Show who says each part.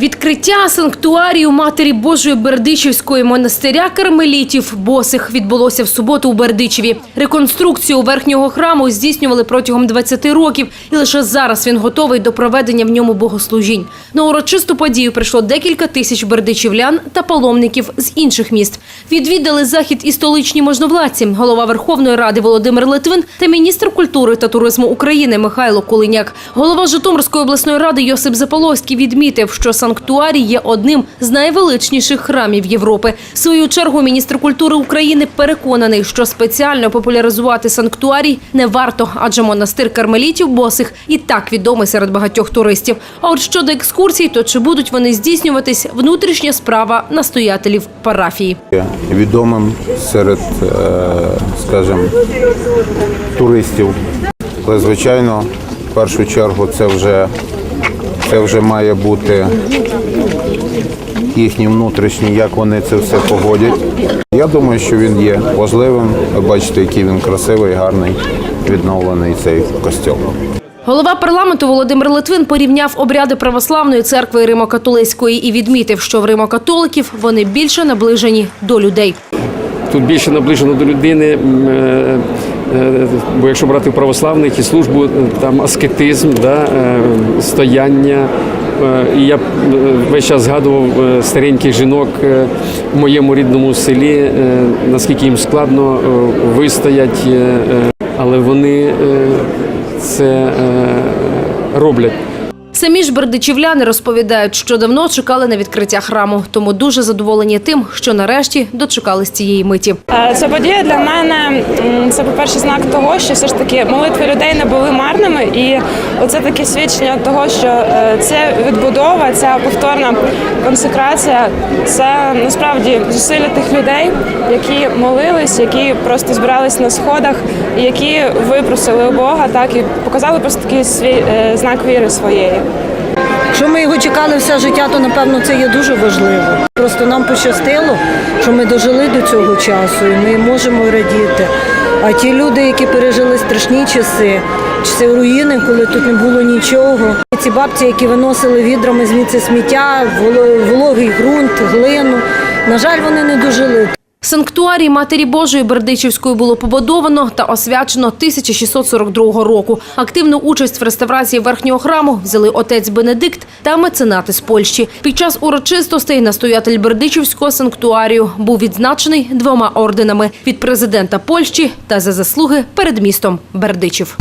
Speaker 1: Відкриття санктуарію Матері Божої Бердичівської монастиря кармелітів босих відбулося в суботу у Бердичеві. Реконструкцію верхнього храму здійснювали протягом 20 років, і лише зараз він готовий до проведення в ньому богослужінь. На урочисту подію прийшло декілька тисяч бердичівлян та паломників з інших міст. Відвідали захід і столичні можновладці, голова Верховної Ради Володимир Литвин та міністр культури та туризму України Михайло Кулиняк. Голова Житомирської обласної ради Йосип Заполовський відмітив, що санктуарій є одним з найвеличніших храмів Європи. В свою чергу міністр культури України переконаний, що спеціально популяризувати санктуарій не варто, адже монастир кармелітів босих і так відомий серед багатьох туристів. А от щодо екскурсій, то чи будуть вони здійснюватись внутрішня справа настоятелів парафії.
Speaker 2: Відомим серед, е, скажімо, туристів. Але, звичайно, в першу чергу це вже, це вже має бути їхні внутрішні, як вони це все погодять. Я думаю, що він є важливим. Ви бачите, який він красивий, гарний, відновлений цей костьол.
Speaker 1: Голова парламенту Володимир Литвин порівняв обряди православної церкви Римо-католицької і відмітив, що в Римо-католиків вони більше наближені до людей.
Speaker 3: Тут більше наближено до людини, е, бо якщо брати православних і службу, е, там аскетизм, да, е, стояння. Е, І я е, весь час згадував е, стареньких жінок е, в моєму рідному селі, е, наскільки їм складно е, вистоять, е, е, але вони е, це е, роблять.
Speaker 1: Самі ж бердичівляни розповідають, що давно чекали на відкриття храму, тому дуже задоволені тим, що нарешті дочекались цієї миті.
Speaker 4: Е, Ця подія для мене це, по-перше, знак того, що все ж таки молитви людей не були марними, і оце таке свідчення того, що це відбудова, ця повторна консекрація, це насправді зусилля тих людей, які молились, які просто збирались на сходах, які випросили у Бога, так і показали просто такий свій е, знак віри своєї.
Speaker 5: Ми його чекали все життя, то напевно це є дуже важливо. Просто нам пощастило, що ми дожили до цього часу, і ми можемо радіти. А ті люди, які пережили страшні часи, часи руїни, коли тут не було нічого. Ці бабці, які виносили відрами звідси сміття, вологий ґрунт, глину. На жаль, вони не дожили.
Speaker 1: Санктуарій Матері Божої Бердичівської було побудовано та освячено 1642 року. Активну участь в реставрації верхнього храму взяли отець Бенедикт та меценати з Польщі. Під час урочистостей настоятель Бердичівського санктуарію був відзначений двома орденами від президента Польщі та за заслуги перед містом Бердичів.